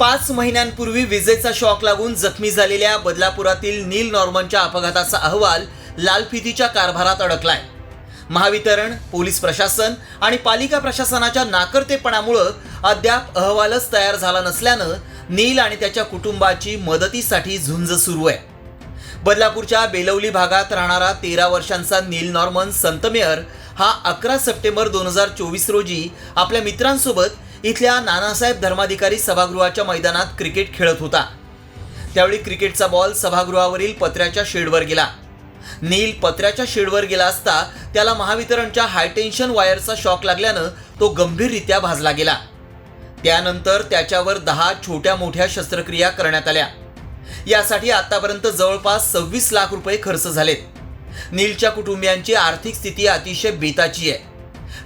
पाच महिन्यांपूर्वी विजेचा शॉक लागून जखमी झालेल्या बदलापुरातील नील नॉर्मनच्या अपघाताचा अहवाल लालफितीच्या कारभारात अडकलाय. महावितरण पोलीस प्रशासन आणि पालिका प्रशासनाच्या नाकर्तेपणामुळं अद्याप अहवालच तयार झाला नसल्यानं नील आणि त्याच्या कुटुंबाची मदतीसाठी झुंज सुरू आहे. बदलापूरच्या बेलवली भागात राहणारा तेरा वर्षांचा नील नॉर्मन संतमेयर हा अकरा सप्टेंबर दोन हजार चोवीस रोजी आपल्या मित्रांसोबत इथल्या नानासाहेब धर्माधिकारी सभागृहाच्या मैदानात क्रिकेट खेळत होता. त्यावेळी क्रिकेटचा बॉल सभागृहावरील पत्र्याच्या शेडवर गेला. नील पत्र्याच्या शेडवर गेला असता त्याला महावितरणच्या हायटेन्शन वायरचा शॉक लागल्यानं तो गंभीररित्या भाजला गेला. त्यानंतर त्याच्यावर दहा छोट्या मोठ्या शस्त्रक्रिया करण्यात आल्या. यासाठी आतापर्यंत जवळपास सव्वीस लाख रुपये खर्च झालेत. नीलच्या कुटुंबियांची आर्थिक स्थिती अतिशय बेताची आहे.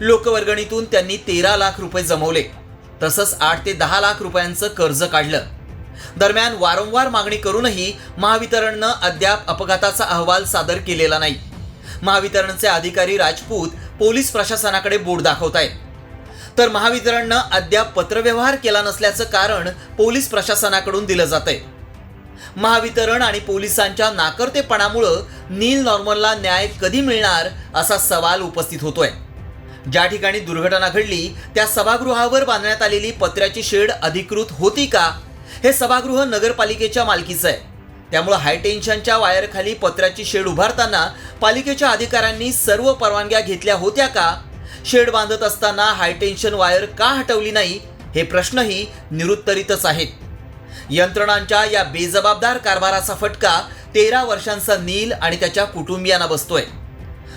लोकवर्गणीतून त्यांनी तेरा लाख रुपये जमवले. तसंच आठ ते दहा लाख रुपयांचं कर्ज काढलं. दरम्यान वारंवार मागणी करूनही महावितरणनं अद्याप अपघाताचा अहवाल सादर केलेला नाही. महावितरणचे अधिकारी राजपूत पोलीस प्रशासनाकडे बोट दाखवत आहेत. तर महावितरणनं अद्याप पत्रव्यवहार केला नसल्याचं कारण पोलीस प्रशासनाकडून दिलं जात आहे. महावितरण आणि पोलिसांच्या नाकर्तेपणामुळं नील नॉर्मलला न्याय कधी मिळणार असा सवाल उपस्थित होतोय. ज्या ठिकाणी दुर्घटना घडली त्या सभागृहावर बांधण्यात आलेली पत्र्याची शेड अधिकृत होती का? हे सभागृह नगरपालिकेच्या मालकीचं आहे. त्यामुळे हायटेन्शनच्या वायरखाली पत्र्याची शेड उभारताना पालिकेच्या अधिकाऱ्यांनी सर्व परवानग्या घेतल्या होत्या का? शेड बांधत असताना हायटेन्शन वायर का हटवली नाही? हे प्रश्नही निरुत्तरितच आहेत. यंत्रणांच्या या बेजबाबदार कारभाराचा फटका तेरा वर्षांचा नील आणि त्याच्या कुटुंबियांना बसतोय.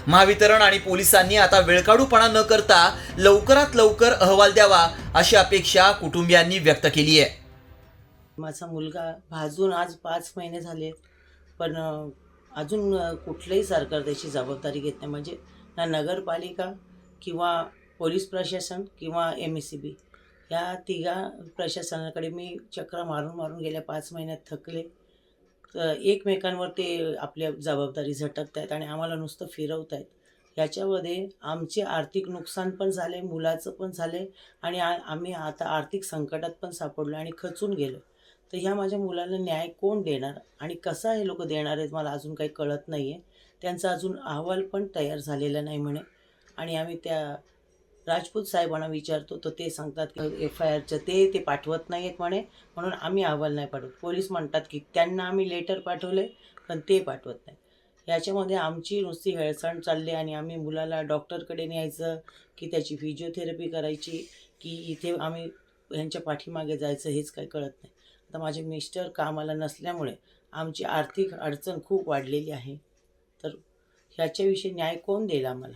महावितरण आणि पोलिसांनी आता वेळकाढूपणा न करता लवकरात लवकर अहवाल द्यावा अशी अपेक्षा कुटुंबियांनी व्यक्त केली आहे. माझा मुलगा भाजून आज पाच महिने झाले पण अजून कुठलंही सरकार त्याची जबाबदारी घेत नाही. म्हणजे ना नगरपालिका किंवा पोलीस प्रशासन किंवा एम एस सी बी या तिघा प्रशासनाकडे मी चक्र मारून मारून गेल्या पाच महिन्यात थकले. एकमेकांवर ते आपल्या जबाबदारी झटकत आहेत आणि आम्हाला नुसतं फिरवत आहेत याच्यामध्ये आमचे आर्थिक नुकसान पण झाले मुलाचं पण झाले आणि आ आम्ही आता आर्थिक संकटात पण सापडलो आणि खचून गेलो तर ह्या माझ्या मुलाला न्याय कोण देणार आणि कसा हे लोक देणार आहेत मला अजून काही कळत नाही आहे त्यांचा अजून अहवाल पण तयार झालेला नाही म्हणे. आणि आम्ही त्या राजपूत साहेबांना विचारतो तर ते सांगतात की एफ आय आरचं ते ते पाठवत नाही आहेत म्हणे. म्हणून आम्ही अहवाल नाही पाठवत. पोलीस म्हणतात की त्यांना आम्ही लेटर पाठवले पण ते पाठवत नाही. याच्यामध्ये आमची नुसती हेळसण चालली आणि आम्ही मुलाला डॉक्टरकडे न्यायचं की त्याची फिजिओथेरपी करायची की इथे आम्ही ह्यांच्या पाठीमागे जायचं हेच काही कळत नाही. आता माझे मिस्टर कामाला नसल्यामुळे आमची आर्थिक अडचण खूप वाढलेली आहे. तर ह्याच्याविषयी न्याय कोण देईल आम्हाला?